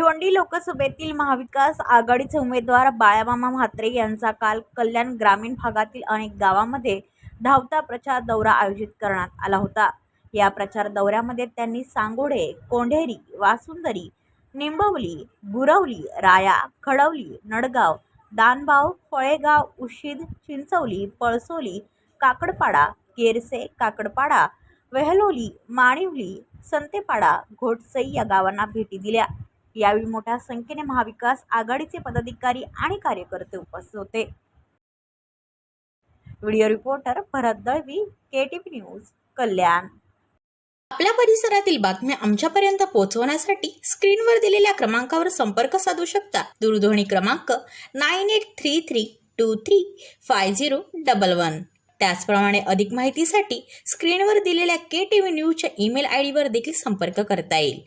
भिवंडी लोकसभेतील महाविकास आघाडीचे उमेदवार बाळामामा म्हात्रे यांचा काल कल्याण ग्रामीण भागातील अनेक गावांमध्ये धावता प्रचार दौरा आयोजित करण्यात आला होता. या प्रचार दौऱ्यामध्ये त्यांनी सांगोडे कोंढेरी वासुंदरी निंबवली गुरवली राया खडवली नडगाव दानबाव फळेगाव उशीद चिंचवली पळसोली काकडपाडा केरसे काकडपाडा वेहलोली माणिवली संतेपाडा घोटसई या गावांना भेटी दिल्या. यावेळी मोठ्या संख्येने महाविकास आघाडीचे पदाधिकारी आणि कार्यकर्ते उपस्थित होते. Video reporter Bharat Dalvi KTV news Kalyan. आपल्या परिसरातील बातम्या आमच्यापर्यंत पोहोचवण्यासाठी स्क्रीनवर दिलेल्या क्रमांकावर संपर्क साधू शकता. दूरध्वनी क्रमांक nine eight three three two three five zero double one. त्याचप्रमाणे अधिक माहितीसाठी स्क्रीनवर दिलेल्या के टी व्ही न्यूजच्या ईमेल आय डीवर देखील संपर्क करता येईल.